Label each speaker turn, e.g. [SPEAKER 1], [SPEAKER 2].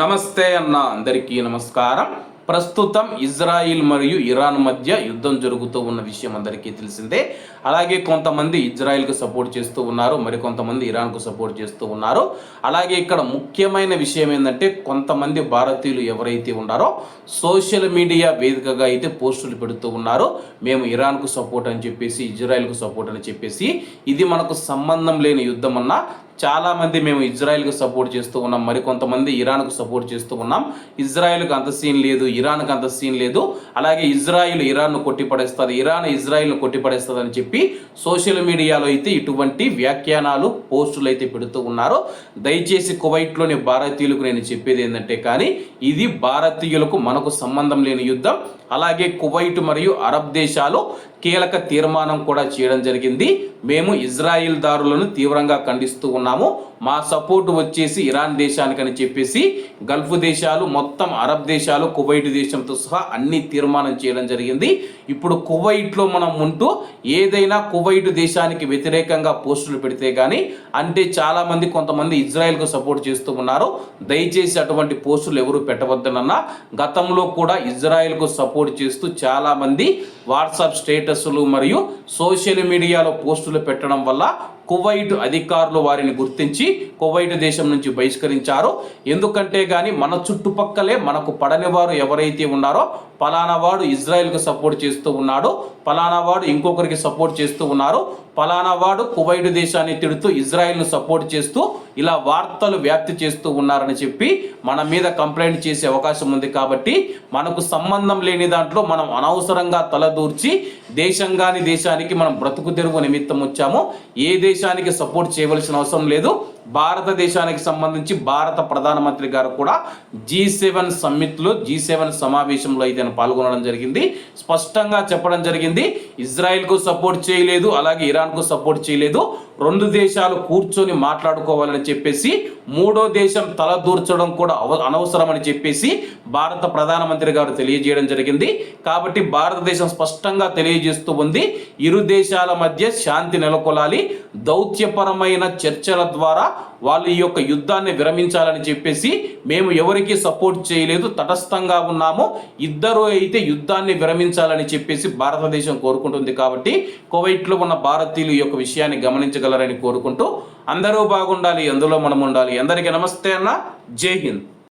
[SPEAKER 1] నమస్తే అన్న అందరికీ నమస్కారం. ప్రస్తుతం ఇజ్రాయిల్ మరియు ఇరాన్ మధ్య యుద్ధం జరుగుతూ ఉన్న విషయం అందరికీ తెలిసిందే. అలాగే కొంతమంది ఇజ్రాయిల్కు సపోర్ట్ చేస్తూ ఉన్నారు మరి కొంతమంది ఇరాన్కు సపోర్ట్ చేస్తూ ఉన్నారు. అలాగే ఇక్కడ ముఖ్యమైన విషయం ఏంటంటే కొంతమంది భారతీయులు ఎవరైతే ఉన్నారో సోషల్ మీడియా వేదికగా అయితే పోస్టులు పెడుతూ ఉన్నారు. మేము ఇరాన్కు సపోర్ట్ అని చెప్పేసి ఇజ్రాయిల్కు సపోర్ట్ అని చెప్పేసి ఇది మనకు సంబంధం లేని యుద్ధం అన్న చాలా మంది మేము ఇజ్రాయెల్కి సపోర్ట్ చేస్తూ ఉన్నాం. మరికొంతమంది ఇరాన్కు సపోర్ట్ చేస్తూ ఉన్నాం. ఇజ్రాయెల్కి అంత సీన్ లేదు ఇరాన్కి అంత సీన్ లేదు. అలాగే ఇజ్రాయిల్ ఇరాన్ను కొట్టిపడేస్తుంది ఇరాన్ ఇజ్రాయిల్ను కొట్టిపడేస్తుంది అని చెప్పి సోషల్ మీడియాలో అయితే ఇటువంటి వ్యాఖ్యానాలు పోస్టులు అయితే పెడుతూ ఉన్నారు. దయచేసి కువైట్లోని భారతీయులకు నేను చెప్పేది ఏంటంటే కానీ ఇది భారతీయులకు మనకు సంబంధం లేని యుద్ధం. అలాగే కువైట్ మరియు అరబ్ దేశాలు కీలక తీర్మానం కూడా చేయడం జరిగింది. మేము ఇజ్రాయిల్ దారులను తీవ్రంగా ఖండిస్తూ ఉన్నాము. మా సపోర్ట్ వచ్చేసి ఇరాన్ దేశానికని చెప్పేసి గల్ఫ్ దేశాలు మొత్తం అరబ్ దేశాలు కువైట్ దేశంతో సహా అన్ని తీర్మానం చేయడం జరిగింది. ఇప్పుడు కువైట్లో మనం ఉంటూ ఏదైనా కువైట్ దేశానికి వ్యతిరేకంగా పోస్టులు పెడితే కానీ అంటే చాలామంది కొంతమంది ఇజ్రాయెల్కు సపోర్ట్ చేస్తూ ఉన్నారు. దయచేసి అటువంటి పోస్టులు ఎవరు పెట్టవద్దనన్నా గతంలో కూడా ఇజ్రాయెల్కు సపోర్ట్ చేస్తూ చాలామంది వాట్సాప్ స్టేటస్లు మరియు సోషల్ మీడియాలో పోస్టులు పెట్టడం వల్ల కువైట్ అధికారులు వారిని గుర్తించి కువైట్ దేశం నుంచి బహిష్కరించారు. ఎందుకంటే కానీ మన చుట్టుపక్కలే మనకు పడని వారు ఎవరైతే ఉన్నారో పలానా వాడు ఇజ్రాయెల్కి సపోర్ట్ చేస్తూ ఉన్నాడు. పలానా వాడు ఇంకొకరికి సపోర్ట్ చేస్తూ ఉన్నారు. పలానా వాడు కువైట్ దేశాన్ని తిడుతూ ఇజ్రాయెల్ను సపోర్ట్ చేస్తూ ఇలా వార్తలు వ్యాప్తి చేస్తూ ఉన్నారని చెప్పి మన మీద కంప్లైంట్ చేసే అవకాశం ఉంది కాబట్టి మనకు సంబంధం లేని దాంట్లో మనం అనవసరంగా తలదూర్చి దేశం కాని దేశానికి మనం బ్రతుకు తెరువు నిమిత్తం వచ్చాము ఏ దేశానికి సపోర్ట్ చేయవలసిన అవసరం లేదు. భారతదేశానికి సంబంధించి భారత ప్రధానమంత్రి గారు కూడా జీ సెవెన్ సమ్మిట్లో జీ సెవెన్ సమావేశంలో అయితే పాల్గొనడం జరిగింది. స్పష్టంగా చెప్పడం జరిగింది ఇజ్రాయెల్కు సపోర్ట్ చేయలేదు అలాగే ఇరాన్కు సపోర్ట్ చేయలేదు. రెండు దేశాలు కూర్చొని మాట్లాడుకోవాలని చెప్పేసి మూడో దేశం తలదూర్చడం కూడా అవ అనవసరమని చెప్పేసి భారత ప్రధానమంత్రి గారు తెలియజేయడం జరిగింది. కాబట్టి భారతదేశం స్పష్టంగా తెలియ తెలియజేస్తూ ఉంది. ఇరు దేశాల మధ్య శాంతి నెలకొలాలి. దౌత్యపరమైన చర్చల ద్వారా వాళ్ళు ఈ యొక్క యుద్ధాన్ని విరమించాలని చెప్పేసి మేము ఎవరికి సపోర్ట్ చేయలేదు. తటస్థంగా ఉన్నాము. ఇద్దరు అయితే యుద్ధాన్ని విరమించాలని చెప్పేసి భారతదేశం కోరుకుంటుంది కాబట్టి కువైట్లో ఉన్న భారతీయులు ఈ యొక్క విషయాన్ని గమనించగలరని కోరుకుంటూ అందరూ బాగుండాలి అందులో మనం ఉండాలి అందరికీ నమస్తే అన్న. జై హింద్.